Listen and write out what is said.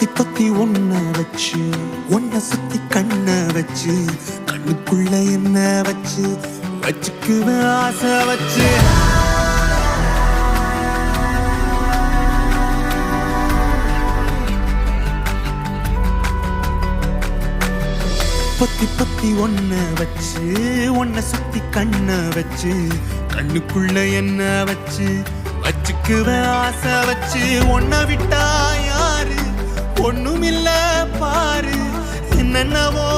பொத்தி பொத்தி ஒன்ன வச்சு ஒன்ன சுத்தி கண்ண வச்சு கண்ணுக்குள்ள என்ன வச்சு வச்சுக்குவேன் ஆசை வச்சு. பத்தி பத்தி ஒன்ன வச்சு ஒன்ன சுத்தி கண்ண வச்சு கண்ணுக்குள்ள என்ன வச்சு வச்சுக்குவேன் ஆசை வச்சு ஒன்ன விட்டா பாரு என்னென்னவோ